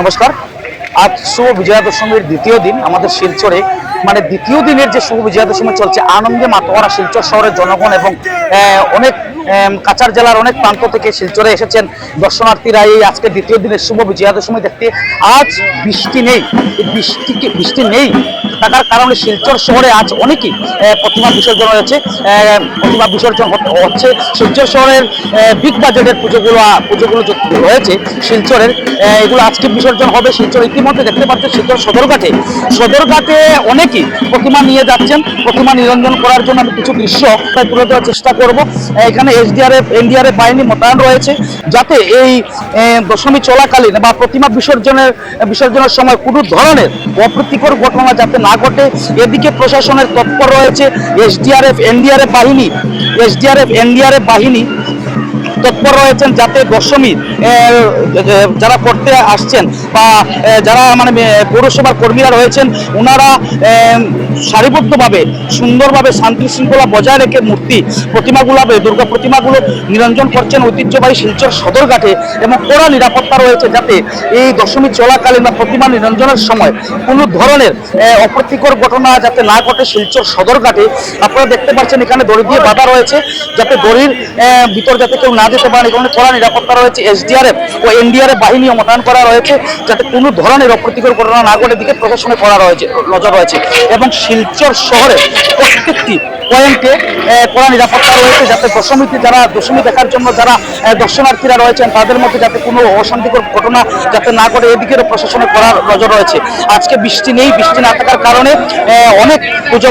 নমস্কার। আজ শুভ বিজয়া দশমীর দ্বিতীয় দিন আমাদের শিলচরে মানে দ্বিতীয় দিনের যে শুভ বিজয়া দশমী চলছে, আনন্দে মাতোয়ারা শিলচর শহরের জনগণ এবং অনেক কাছার জেলার অনেক প্রান্ত থেকে শিলচরে এসেছেন দর্শনার্থীরা এই আজকে দ্বিতীয় দিনের শুভ বিজয়া দশমী দেখতে। আজ বৃষ্টি নেই বৃষ্টি বৃষ্টি নেই। থাকার কারণে শিলচর শহরে আজ অনেকই প্রতিমা বিসর্জন হয়েছে। প্রতিমা বিসর্জন হচ্ছে শিলচর শহরের বিগ বাজেটের পুজোগুলো পুজোগুলো রয়েছে শিলচরের এগুলো আজকে বিসর্জন হবে। শিলচর ইতিমধ্যে দেখতে পাচ্ছেন শিলচর সদরঘাটে। সদরঘাটে অনেকেই প্রতিমা নিয়ে যাচ্ছেন। প্রতিমা নিরঞ্জন করার জন্য আমি কিছু দৃশ্য তুলে দেওয়ার চেষ্টা করব। এখানে এসডিআরএফ, এনডিআরএফ বাহিনী মোতায়েন রয়েছে। যাতে এই দশমী চলাকালীন বা প্রতিমা বিসর্জনের বিসর্জনের সময় কোনো ধরনের অপ্রীতিকর ঘটনা যাতে না ঘটে এদিকে প্রশাসনের তৎপর রয়েছে এসডিআরএফ এনডিআরএফ বাহিনী এসডিআরএফ এনডিআরএফ বাহিনী। তৎপর রয়েছেন যাতে দশমী যারা করতে আসছেন বা যারা মানে পৌরসভার কর্মীরা রয়েছেন ওনারা সারিবদ্ধভাবে, সুন্দরভাবে শান্তি শৃঙ্খলা বজায় রেখে মূর্তি প্রতিমাগুলো দুর্গা প্রতিমাগুলো নিরঞ্জন করছেন ঐতিহ্যবাহী শিলচর সদরঘাটে এবং কড়া নিরাপত্তা রয়েছে যাতে এই দশমী চলাকালীন বা প্রতিমা নিরঞ্জনের সময় কোনো ধরনের অপ্রীতিকর ঘটনা যাতে না ঘটে শিলচর সদরঘাটে আপনারা দেখতে পাচ্ছেন এখানে দড়ি দিয়ে বাধা রয়েছে যাতে দড়ির ভিতর যাতে কেউ না যেতে এই এখানে কড়া নিরাপত্তা রয়েছে এসডিআরএফ ও এনডিআরএফ বাহিনীও মোতায়েন করা রয়েছে, যাতে কোনো ধরনের অপ্রীতিকর ঘটনা না ঘটে দিকে প্রশাসনে করা রয়েছে, নজর রয়েছে। এবং শিলচর শহরে প্রত্যেকটি পয়েন্টে কড়া নিরাপত্তা রয়েছে যাতে দশমীতে যারা দশমী দেখার জন্য যারা দর্শনার্থীরা রয়েছেন তাদের মধ্যে যাতে কোনো অশান্তিকর ঘটনা যাতে না ঘটে এদিকেরও প্রশাসনে করার নজর রয়েছে। আজকে বৃষ্টি নেই বৃষ্টি না থাকার কারণে অনেক পুজো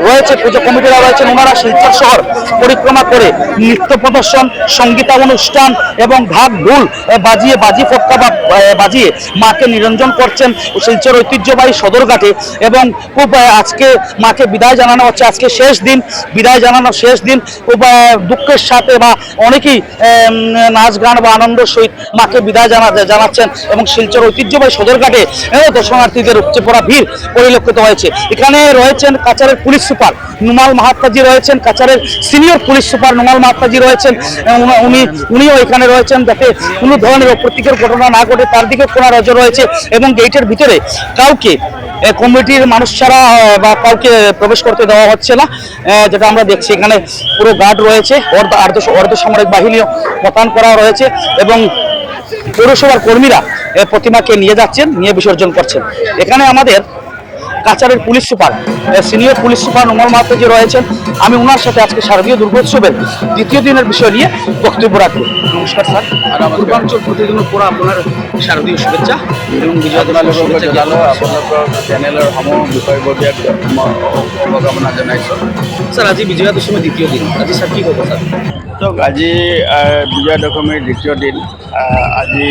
রয়েছে পুজো কমিটিরা রয়েছেন ওনারা শিলচর শহর পরিক্রমা করে নৃত্য প্রদর্শন সঙ্গীতা অনুষ্ঠান এবং ভাগ আহ, বাজিয়ে বাজি ফটকা বা বাজিয়ে মাকে নিরঞ্জন করছেন শিলচর ঐতিহ্যবাহী সদরঘাটে এবং খুব আজকে মাকে বিদায় জানানো হচ্ছে। আজকে শেষ দিন, বিদায় জানানোর শেষ দিন দুঃখের সাথে বা অনেকেই নাচ গান বা আনন্দের সহিত মাকে বিদায় জানা জানাচ্ছেন এবং শিলচর ঐতিহ্যবাহী সদরঘাটে দর্শনার্থীদের উপচে পড়া ভিড় পরিলক্ষিত হয়েছে। এখানে রয়েছেন কাছাড়ের পুলিশ সুপার নুমাল মাহাত্মাজি রয়েছেন, কাছাড়ের সিনিয়র পুলিশ সুপার নুমাল মাহাত্মাজি রয়েছেন উনি- উনি, উনিও এখানে রয়েছেন যাতে কোনো ধরনের অপ্রীতিকর ঘটনা না ঘটে, তার দিকে কোনো নজর রয়েছে এবং গেটের ভিতরে কাউকে কমিটির মানুষ ছাড়া বা কাউকে প্রবেশ করতে দেওয়া হচ্ছে না। যেটা আমরা দেখছি, এখানে পুরো গার্ড রয়েছে, অর্ধ অর্ধ অর্ধ সামরিক বাহিনীও মোতায়েন করা রয়েছে এবং পৌরসভার কর্মীরা প্রতিমাকে নিয়ে যাচ্ছেন, নিয়ে বিসর্জন করছেন। এখানে আমাদের কাছাড়ের police super senior police super Nomal Mahato যে রয়েছেন আমি ওনার সাথে আজকে শারদীয় দুর্গোৎসবের দ্বিতীয় দিনের বিষয় নিয়ে বক্তব্য রাখব। নমস্কার স্যার পূর্বাঞ্চল প্রতিদিন পৰা আপোনাৰ শারদীয় শুভেচ্ছা এবং বিজয়া চেনেলৰ সমূহ বিষয়ববীয়াক শুভকামনা জনাইছোঁ। স্যার আজি বিজয়া দশমীৰ দ্বিতীয় দিন। আজি স্যার কি হ'ব স্যার? চাওক আজি বিজয়া দশমীৰ দ্বিতীয় দিন। আজি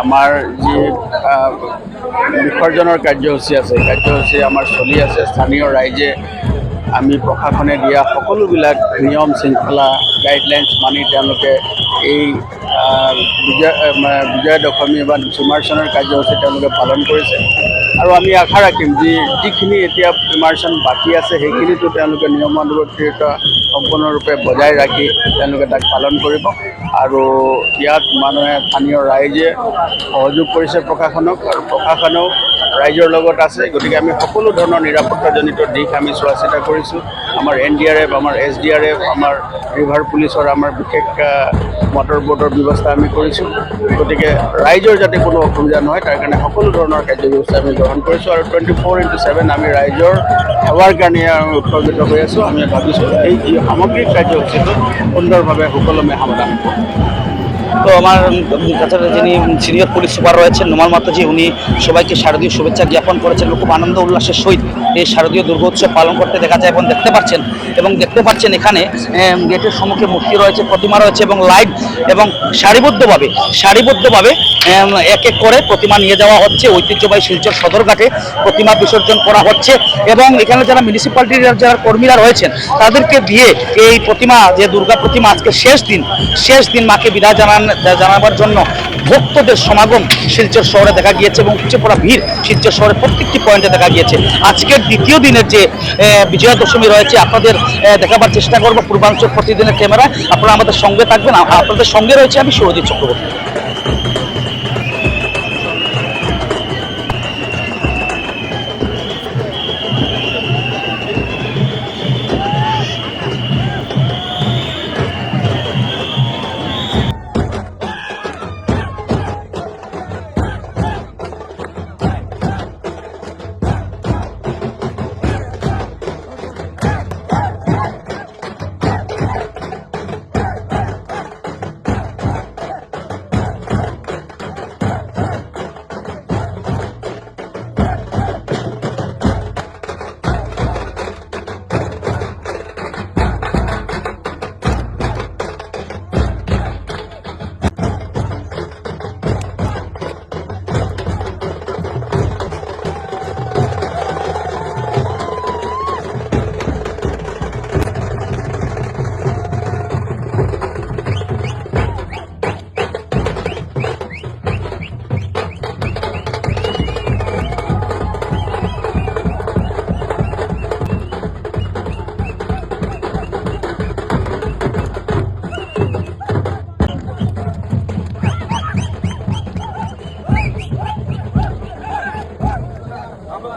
আমাৰ যি বিসৰ্জনৰ কাৰ্যসূচী আছে কাৰ্যসূচী আমাৰ চলি আছে। স্থানীয় ৰাইজে আমি প্ৰশাসনে দিয়া সকলোবিলাক নিয়ম শৃংখলা গাইডলাইনছ মানি তেওঁলোকে এই বিজয়া বিজয়া দশমী বা ইমাৰ্চনৰ কাৰ্যসূচী তেওঁলোকে পালন কৰিছে। আৰু আমি আশা ৰাখিম যি যিখিনি এতিয়া ইমাৰ্চন বাকী আছে, সেইখিনিতো তেওঁলোকে নিয়মানুৱৰ্তিতা সম্পূৰ্ণৰূপে বজাই ৰাখি তেওঁলোকে তাক পালন কৰিব। আৰু ইয়াত মানুহে স্থানীয় ৰাইজে সহযোগ কৰিছে প্ৰশাসনক আৰু প্ৰশাসনেও ৰাইজৰ লগত আছে। গতিকে আমি সকলো ধৰণৰ নিৰাপত্তাজনিত দিশ আমি চোৱা চিতা কৰিছোঁ। আমাৰ এন ডি আৰ এফ আমাৰ এছ ডি আৰ এফ আমাৰ ৰিভাৰ পুলিচৰ আমাৰ বিশেষ মটৰ বোটৰ ব্যৱস্থা আমি কৰিছোঁ গতিকে ৰাইজৰ যাতে কোনো অসুবিধা নহয় তাৰ কাৰণে সকলো ধৰণৰ কাৰ্যব্যৱস্থা আমি গ্ৰহণ কৰিছোঁ আৰু টুৱেণ্টি ফ'ৰ ইণ্টু ছেভেন আমি ৰাইজৰ সেৱাৰ কাৰণে আমি উৎসৰ্গিত হৈ আছোঁ। আমি ভাবিছোঁ এই যি সামগ্ৰিক কাৰ্যসূচীটো সুন্দৰভাৱে সুকলমে সমাধান হ'ব তো আমার কাছাড়ে যিনি সিনিয়র পুলিশ সুপার রয়েছেন, নোমাল মাতাজি, উনি সবাইকে শারদীয় শুভেচ্ছা জ্ঞাপন করেছেন। খুব আনন্দ উল্লাসের সহিত এই শারদীয় দুর্গোৎসব পালন করতে দেখা যায় এবং দেখতে পাচ্ছেন এবং দেখতে পাচ্ছেন এখানে গেটের সম্মুখে মূর্তি রয়েছে, প্রতিমা রয়েছে এবং লাইট এবং সারিবদ্ধভাবে সারিবদ্ধভাবে এক এক করে প্রতিমা নিয়ে যাওয়া হচ্ছে। ঐতিহ্যবাহী শিলচর সদরঘাটে প্রতিমা বিসর্জন করা হচ্ছে এবং এখানে যারা মিউনিসিপ্যালিটির যারা কর্মীরা রয়েছেন, তাদেরকে দিয়ে এই প্রতিমা, যে দুর্গা প্রতিমা আজকে শেষ দিন শেষ দিন মাকে বিদায় জানান, জানাবার জন্য ভক্তদের সমাগম শিলচর শহরে দেখা গিয়েছে এবং উপচে পড়া ভিড় শিলচর শহরের প্রত্যেকটি পয়েন্টে দেখা গিয়েছে। আজকের দ্বিতীয় দিনের যে বিজয়া দশমী রয়েছে, আপনাদের দেখাবার চেষ্টা করব। পূর্বাঞ্চল প্রতিদিনের ক্যামেরায় আপনারা আমাদের সঙ্গে থাকবেন। আপনাদের সঙ্গে রয়েছে আমি সুরজিৎ চক্রবর্তী।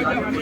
you.